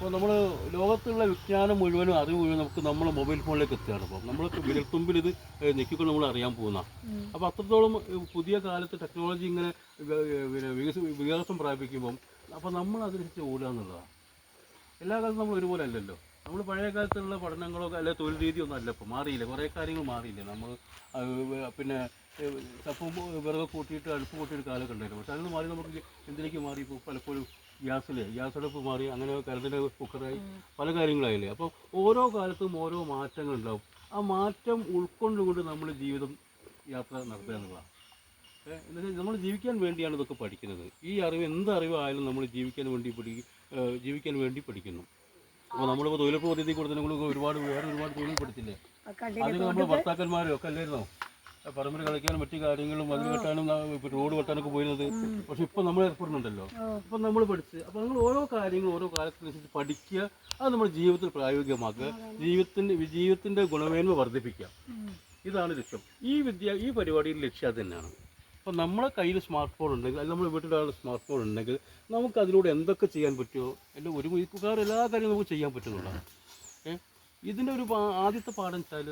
അപ്പോൾ നമ്മൾ ലോകത്തുള്ള വിജ്ഞാനം മുഴുവനും അറിവ് മുഴുവൻ നമുക്ക് നമ്മളെ മൊബൈൽ ഫോണിലേക്ക് എത്തുകയാണ് അപ്പോൾ നമ്മൾ വിരൽത്തുമ്പിൽ ഇത് നിൽക്കുമ്പോൾ ഞെക്കിക്കൊണ്ട് നമ്മൾ അറിയാൻ പോകുന്ന അപ്പോൾ അത്രത്തോളം പുതിയ കാലത്ത് ടെക്നോളജി ഇങ്ങനെ വികാസം പ്രാപിക്കുമ്പം അപ്പോൾ നമ്മൾ അതിനനുസരിച്ച് ഓടുക എന്നുള്ളതാണ് എല്ലാ കാലത്തും നമ്മൾ ഒരുപോലെ അല്ലല്ലോ. നമ്മൾ പഴയ കാലത്തുള്ള പഠനങ്ങളോ അല്ലെ തൊഴിൽ രീതിയൊന്നും അല്ല ഇപ്പോൾ മാറിയില്ല. കുറേ കാര്യങ്ങൾ മാറിയില്ല. നമ്മൾ പിന്നെ ചപ്പും വിറക് കൂട്ടിയിട്ട് അടുപ്പ് കൂട്ടിയിട്ട് കാലമൊക്കെ ഉണ്ടായിരുന്നു. പക്ഷെ അതിന് മാറി നമുക്ക് എന്തിനേക്ക് മാറി ഇപ്പോൾ പലപ്പോഴും ഗ്യാസിലെ ഗ്യാസ് അടുപ്പ് മാറി അങ്ങനെ കരണ്ടിന്റെ കുക്കറായി പല കാര്യങ്ങളായില്ലേ? അപ്പോൾ ഓരോ കാലത്തും ഓരോ മാറ്റങ്ങൾ ഉണ്ടാവും ആ മാറ്റം ഉൾക്കൊണ്ടുകൊണ്ട് നമ്മൾ ജീവിതം യാത്ര നടത്തുക എന്നുള്ളതാണ്. എന്താ എന്നുവെച്ചാൽ നമ്മൾ ജീവിക്കാൻ വേണ്ടിയാണ് ഇതൊക്കെ പഠിക്കുന്നത്. ഈ അറിവ് എന്ത് അറിവായാലും നമ്മൾ ജീവിക്കാൻ വേണ്ടി പഠി ജീവിക്കാൻ വേണ്ടി പഠിക്കുന്നു. അപ്പോൾ നമ്മളിപ്പോൾ തൊഴിലുറപ്പ് പദ്ധതി കൊടുത്തതിനെ ഒരുപാട് വേറെ ഒരുപാട് തൊഴിൽ പഠിച്ചില്ലേ അതിന് നമ്മൾ ഭർത്താക്കന്മാരും ഒക്കെ അല്ലായിരുന്നോ? പറമ്പിൽ കളിക്കാനും മറ്റു കാര്യങ്ങളും മതിൽ കെട്ടാനും റോഡ് കെട്ടാനൊക്കെ പോയിരുന്നത്. പക്ഷെ ഇപ്പൊ നമ്മൾ ഏർപ്പെടുന്നുണ്ടല്ലോ. അപ്പൊ നമ്മൾ പഠിച്ച് അപ്പൊ നമ്മൾ ഓരോ കാര്യങ്ങളും ഓരോ കാലത്തിനനുസരിച്ച് പഠിക്കുക. അത് നമ്മുടെ ജീവിതത്തിൽ പ്രായോഗികമാക്കുക. ജീവിതത്തിന്റെ ജീവിതത്തിന്റെ ഗുണമേന്മ വർദ്ധിപ്പിക്കുക. ഇതാണ് ലക്ഷ്യം. ഈ വിദ്യ ഈ പരിപാടിയുടെ ലക്ഷ്യം അത് തന്നെയാണ്. അപ്പം നമ്മുടെ കയ്യിൽ സ്മാർട്ട് ഫോൺ ഉണ്ടെങ്കിൽ അല്ലെങ്കിൽ നമ്മുടെ വീട്ടിലുള്ള സ്മാർട്ട് ഫോൺ ഉണ്ടെങ്കിൽ നമുക്ക് അതിലൂടെ എന്തൊക്കെ ചെയ്യാൻ പറ്റുമോ? എന്റെ ഒരു മിക്കവാറും എല്ലാ കാര്യവും നമുക്ക് ചെയ്യാൻ പറ്റുന്നുള്ളതാണ് ഏഹ് ഇതിന്റെ ഒരു ആദ്യത്തെ പാഠം വെച്ചാൽ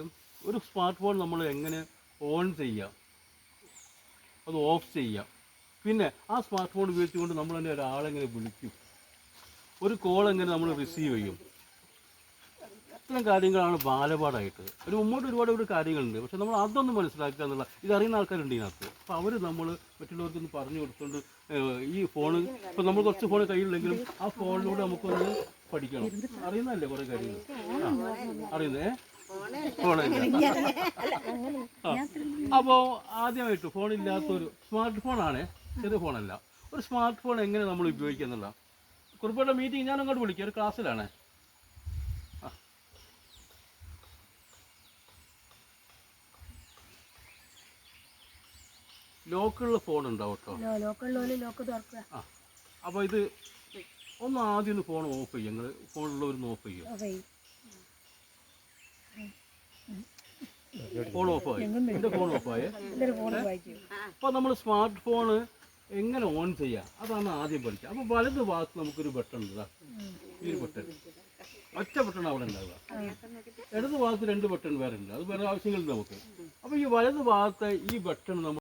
ഒരു സ്മാർട്ട് ഫോൺ നമ്മൾ എങ്ങനെ ഓൺ ചെയ്യാം. അത് ഓഫ് ചെയ്യാം. പിന്നെ ആ സ്മാർട്ട് ഫോൺ ഉപയോഗിച്ചുകൊണ്ട് നമ്മൾ തന്നെ ഒരാളെങ്ങനെ വിളിക്കും. ഒരു കോൾ എങ്ങനെ നമ്മൾ റിസീവ് ചെയ്യും. ഇത്തരം കാര്യങ്ങളാണ് ബാലപാടായിട്ട് ഒരു മുമ്പോട്ട് ഒരുപാട് ഒരു കാര്യങ്ങളുണ്ട്. പക്ഷെ നമ്മൾ അതൊന്നും മനസ്സിലാക്കുക എന്നുള്ള ഇതറിയുന്ന ആൾക്കാരുണ്ട് ഇതിനകത്ത്. അപ്പോൾ അവർ നമ്മൾ മറ്റുള്ളവർക്കൊന്ന് പറഞ്ഞു കൊടുത്തുകൊണ്ട് ഈ ഫോണ് ഇപ്പം നമ്മൾ കുറച്ച് ഫോൺ കയ്യിലുണ്ടെങ്കിലും ആ ഫോണിലൂടെ നമുക്കൊന്ന് പഠിക്കണം. അറിയുന്നതല്ലേ കുറേ കാര്യങ്ങൾ അറിയുന്നേ? അപ്പോൾ ആദ്യമായിട്ട് ഫോണില്ലാത്തൊരു സ്മാർട്ട് ഫോണാണ്. ചെറിയ ഫോണല്ല. ഒരു സ്മാർട്ട് ഫോൺ എങ്ങനെ നമ്മൾ ഉപയോഗിക്കുക എന്നുള്ള കുറിപ്പുള്ള മീറ്റിംഗ് ഞാൻ അങ്ങോട്ട് വിളിക്കാം. ഒരു ക്ലാസ്സിലാണ്. ലോക്കുള്ള ഫോൺ ഉണ്ടാവും കേട്ടോ ലോക്കുള്ള ലോക്ക് തുറക്കുക. അപ്പോൾ ഇത് ഒന്ന് ആദ്യം ഒന്ന് ഫോൺ ഓഫ് ചെയ്യും. ഫോണിലുള്ളവരൊന്ന് ഓഫ് ചെയ്യും. ഫോൺ ഓഫ് ആയി എന്റെ ഫോൺ ഓഫ് ആയി അപ്പോൾ നമ്മൾ സ്മാർട്ട് ഫോൺ എങ്ങനെ ഓൺ ചെയ്യാം? അതാണ് ആദ്യം പഠിക്കുക അപ്പോൾ വലത് ഭാഗത്ത് നമുക്കൊരു ബട്ടൺ ഉണ്ട് ദാ. ഈ ബട്ടൺ. ഒറ്റ ബട്ടൺ അവിടെ ഉണ്ടാവുക. ഇടത് ഭാഗത്ത് രണ്ട് ബട്ടൺ വേറെ ഉണ്ട്. അത് വേറെ ആവശ്യങ്ങളുണ്ട് നമുക്ക്. അപ്പോൾ ഈ വലത് ഭാഗത്തെ ഈ ബട്ടൺ നമ്മൾ